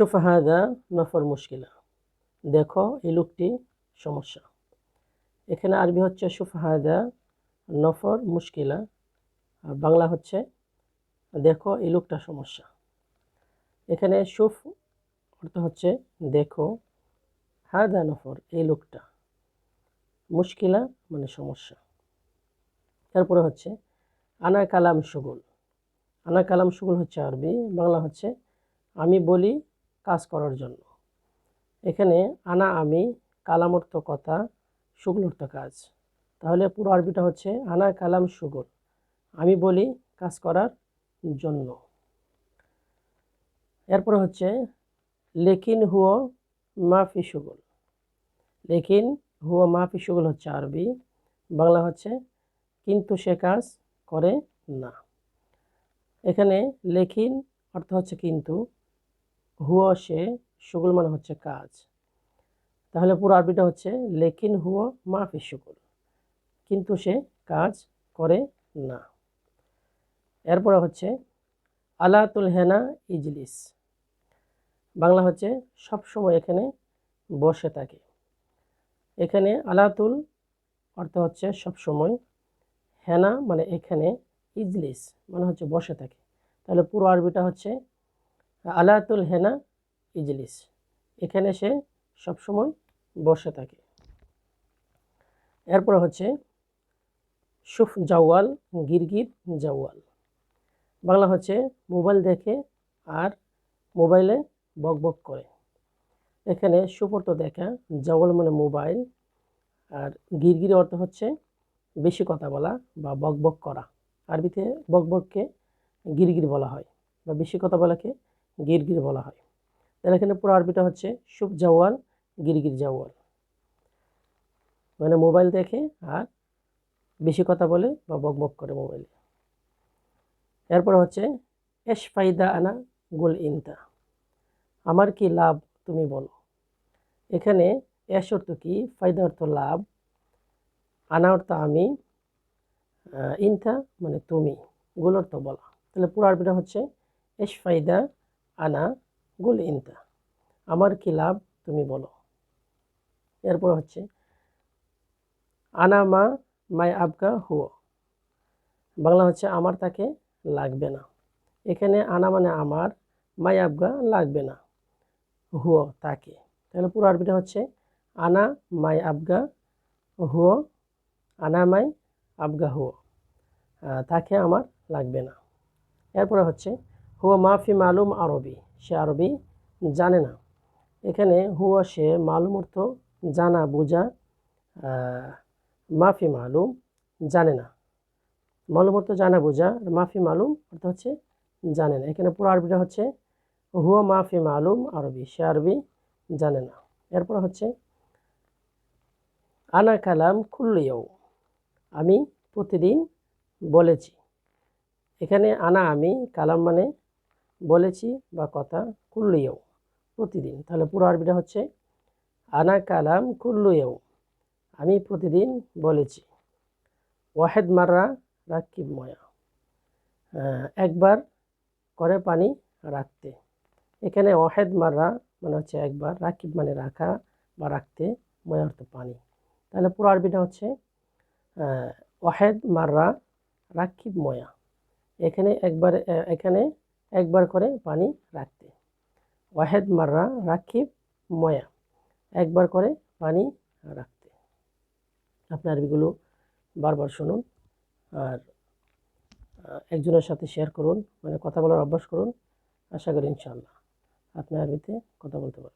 সুফাহাদা নফর মুশকিলা। দেখো এই লোকটি সমস্যা। এখানে আরবি হচ্ছে সুফাহাদা নফর মুশকিলা আর বাংলা হচ্ছে দেখো এই লোকটা সমস্যা। এখানে সুফ অর্থ হচ্ছে দেখো হাদা নফর এই লোকটা মুশকিলা মানে সমস্যা। তারপরে হচ্ছে আনা কালাম সুগুল। আনা কালাম সুগুল হচ্ছে আরবি, বাংলা হচ্ছে আমি বলি কাজ করার জন্য। এখানে আনা আমি কালাম অর্থ কথা সুগুল অর্থ কাজ। তাহলে পুরো আরবিটা হচ্ছে আনা কালাম সুগুল। আমি বলি কাজ করার জন্য। এরপরে হচ্ছে লেকিন হুয় মাফি সুগুল। লেকিন হুয়া মাফি সুগুল হচ্ছে আরবি। বাংলা হচ্ছে কিন্তু সে কাজ করে না। এখানে লেখিন অর্থ হচ্ছে কিন্তু। হুয়া সে সুগুল মানে হচ্ছে কাজ। তাহলে পুরো আরবিটা হচ্ছে লেকিন হুয়া মাফি সুগুল কিন্তু সে কাজ করে না। এরপরে হচ্ছে আলাতুল হেনা ইজলিস। বাংলা হচ্ছে সব সময় এখানে বসে থাকে। এখানে আলাতুল অর্থ হচ্ছে সব সময় হেনা মানে এখানে ইজলিস মানে হচ্ছে বসে থাকে। তাহলে পুরো আরবিটা হচ্ছে আলাতুল হেনা ইজলিস। এখানে সে সবসময় বসে থাকে। এরপর হচ্ছে সুফ জাওয়াল গিরগির জাওয়াল। বাংলা হচ্ছে মোবাইল দেখে আর মোবাইলে বক বক করে। এখানে সুপর্ত দেখা, জাওয়াল মানে মোবাইল, আর গিরগির অর্থ হচ্ছে বেশি কথা বলা বা বক বক করা। আরবিতে বক বককে গিরগির বলা হয়, বা বেশি কথা বলাকে গিরগির বলা হয়। তাহলে এখানে পুরো আরবিটা হচ্ছে সুপ জাওয়াল গিরগির জাওয়াল মানে মোবাইল দেখে আর বেশি কথা বলে বা বক বক করে মোবাইলে। এরপর হচ্ছে এস ফাইদা আনা গোল ইনতা। আমার কি লাভ তুমি বলো। এখানে এস অর্থ কি ফায়দা অর্থ লাভ, আনা অর্থ আমি ইনথা মানে তুমি, গোল অর্থ বলা। তাহলে পুরো আরবিটা হচ্ছে এস ফাইদা আনা গুল ইনতা আমার কি লাভ, তুমি বলো। এরপর হচ্ছে, আনা মা মাই আবগা হুয়। বাংলা হচ্ছে, আমার তাকে লাগবে না। এখানে আনা মানে আমার, মাই আবগা লাগবে না, হুয় তাকে। তাহলে পুরো আরবিটা হচ্ছে, আনা মাই আবগা হুয়, আনা মাই আবগা হুয় তাকে আমার লাগবে না। এরপরে হচ্ছে হুয়া মাফি মালুম আরবি, সে আরবি জানে না। এখানে হুয়া, সে মালুম অর্থ জানা, বোঝা মাফি মালুম জানে না। মালুম অর্থ জানা, বোঝা মাফি মালুম অর্থ হচ্ছে জানে না। এখানে পুরো আরবিটা হচ্ছে হুয়া মাফি মালুম আরবি, সে আরবি জানে না। এরপর হচ্ছে আনা কালাম খুল্লিয়াও আমি প্রতিদিন বলেছি। এখানে আনা, আমি কালাম মানে বলেছি বা কথা কুল্লুয়েও প্রতিদিন। তাহলে পুরো আরবিটা হচ্ছে, আনা কালাম কুল্লুয়েও আমি প্রতিদিন বলেছি। ওয়াহেদ মাররা রাকিব ময়া একবার করে পানি রাখতে। এখানে ওয়াহেদ মাররা মানে হচ্ছে একবার, রাকিব মানে রাখা বা রাখতে ময়া অর্থ পানি। তাহলে পুরো আরবিটা হচ্ছে ওয়াহেদ মাররা রাকিব ময়া। এখানে একবার এখানে একবার করে পানি রাখতে। ওয়াহেদ মাররা রাখিব ময়া, একবার করে পানি রাখতে। আপনি আরবিগুলো বারবার শুনুন আর একজনের সাথে শেয়ার করুন মানে কথা বলার অভ্যাস করুন। আশা করি ইনশাল্লাহ আপনি আরবিতে কথা বলতে পারবেন